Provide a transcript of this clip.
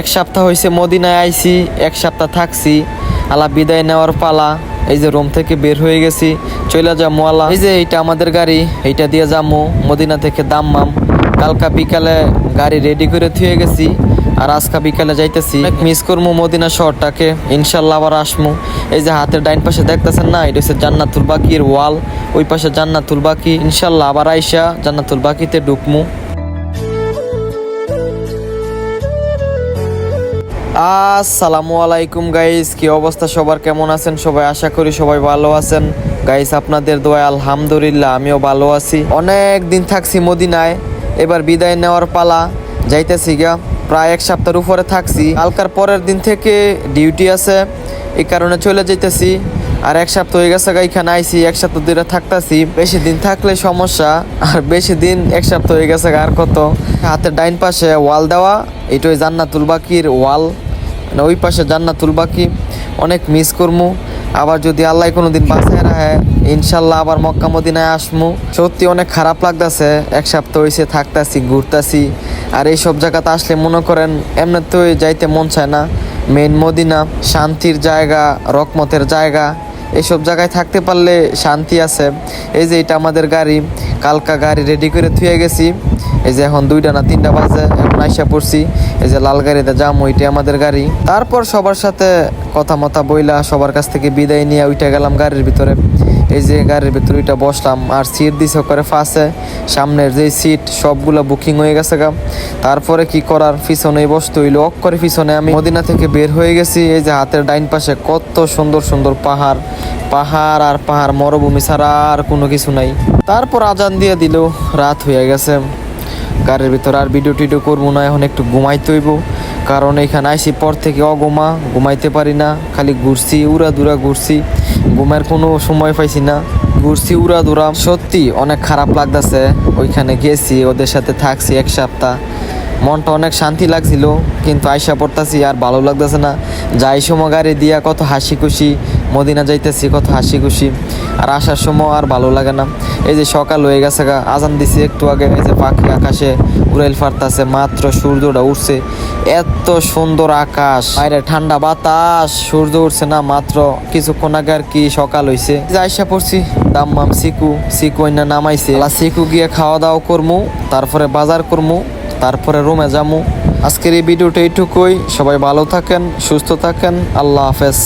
এক সপ্তাহ হয়েছে মদিনায় আইছি, এক সপ্তাহ থাকছি। আলা বিদায় নেওয়ার পালা। এই যে রুম থেকে বের হয়ে গেছি চলে যাব আলা এই যে এইটা আমাদের গাড়ি, এইটা দিয়ে যাব মদিনা থেকে দাম্মাম। কালকা বিকালে গাড়ি রেডি করে থুয়ে গেছি, আর আজকা বিকালে যাইতেছি। মিস করব মদিনা শহরটাকে, ইনশাল্লাহ আবার আসমু। এই যে হাতের ডাইন পাশে দেখতেছেন না, এটা হচ্ছে জান্নাতুল বাকির ওয়াল। ওই পাশে জান্নাতুল বাকি, ইনশাল্লাহ আবার আইসা জান্নাতুল বাকিতে ঢুকমু। আসসালামু আলাইকুম গাইস কি অবস্থা? সবার কেমন আছেন? সবাই আশা করি সবাই ভালো আছেন। গাইস আপনাদের দোয়া আলহামদুলিল্লাহ, আমিও ভালো আছি। অনেক দিন থাকছি মদিনায়, এবার বিদায় নেওয়ার পালা। যাইতেছি গা প্রায় এক সপ্তাহের উপরে থাকছি। কালকার পরের দিন থেকে ডিউটি আছে, এই কারণে চলে যাইতেছি। আর এক সপ্তাহ হয়ে গেছে এখানে আইছি, এক সপ্তাহ ধরে থাকতেছি। বেশি দিন থাকলে সমস্যা, আর বেশি দিন এক সপ্তাহ হয়ে গেছে আর কত। হাতের ডাইন পাশে ওয়াল দেওয়া এটা ওই জান্নাতুল বাকির ওয়াল। মানে ওই পাশে জান্নাতুল বাকি। অনেক মিস করমু। আবার যদি আল্লাহ কোনো দিন বাঁচায় রাখে, ইনশাল্লাহ আবার মক্কা মদিনায় আসমু। সত্যি অনেক খারাপ লাগতেছে। এক সপ্তাহ হয়েছে থাকতাছি, ঘুরতাছি। আর এই সব জায়গাতে আসলে মনে করেন এমনিতে যাইতে মন চায় না। মেন মদিনা, শান্তির জায়গা, রকমতের জায়গা। এইসব জায়গায় থাকতে পারলে শান্তি আছে। এই যে এটা আমাদের গাড়ি, কালকা গাড়ি রেডি করে থুয়ে গেছি। এই যে এখন দুইটা না তিনটা বাজে, এখন আইসা পড়ছি। এই যে লাল গাড়িতে যাম ওইটা আমাদের গাড়ি। তারপর সবার সাথে কথা মতা বইলা সবার কাছ থেকে বিদায় নিয়ে উঠে গেলাম গাড়ির ভিতরে। এই যে গাড়ির ভিতরে ওইটা বসলাম, আর সিট দিছে করে ফাঁসে। সামনের যে সিট সবগুলো বুকিং হয়ে গেছে গা। তারপরে কি করার? পিছনে বসতে হইল। অক করে পিছনে আমি মদিনা থেকে বের হয়ে গেছি। এই যে হাতের ডাইন পাশে কত সুন্দর সুন্দর পাহাড়। পাহাড় আর পাহাড়, মরুভূমি ছাড়া আর কোনো কিছু নাই। তারপর আজান দিয়ে দিল। রাত হয়ে গেছে। গাড়ির ভিতর আর ভিডিও টিডিও করব না, এখন একটু ঘুমাইতে হইব। কারণ এখানে আইসি পর থেকে অগমা, ঘুমাইতে পারি না, খালি ঘুরছি উড়া দুরা ঘুরছি, ঘুমের কোনো সময় পাইছি না, ঘুরছি উড়া দুরা সত্যি অনেক খারাপ লাগতেছে, ওইখানে গেছি, ওদের সাথে থাকছি এক সপ্তাহ। মনটা অনেক শান্তি লাগছিল, কিন্তু আইসা পড়তাছি আর ভালো লাগতেছে না। যাই সময় গাড়ি দিয়া কত হাসি খুশি, মদিনা যাইতেছি কত হাসি খুশি। আর আসার সময় আর ভালো লাগে না। এই যে সকাল হয়ে গেছে গা, আজান দিছি একটু আগে, এই যে পাখি আকাশে উড়াইল ফারতাছে মাত্র সূর্যটা উঠছে এত সুন্দর আকাশ। বাইরে ঠান্ডা বাতাস, সূর্য উঠছে না, মাত্র কিছুক্ষণ আগে আর কি সকাল যে আইসা পড়ছি, দাম্মাম সিকু সিকু না নামাইছে। সিকু গিয়ে খাওয়া দাওয়া করমু, তারপরে বাজার করমু, তারপরে রুমে যামু। আজকের এই ভিডিওটা এইটুকুই। সবাই ভালো থাকেন, সুস্থ থাকেন, আল্লাহ হাফেজ।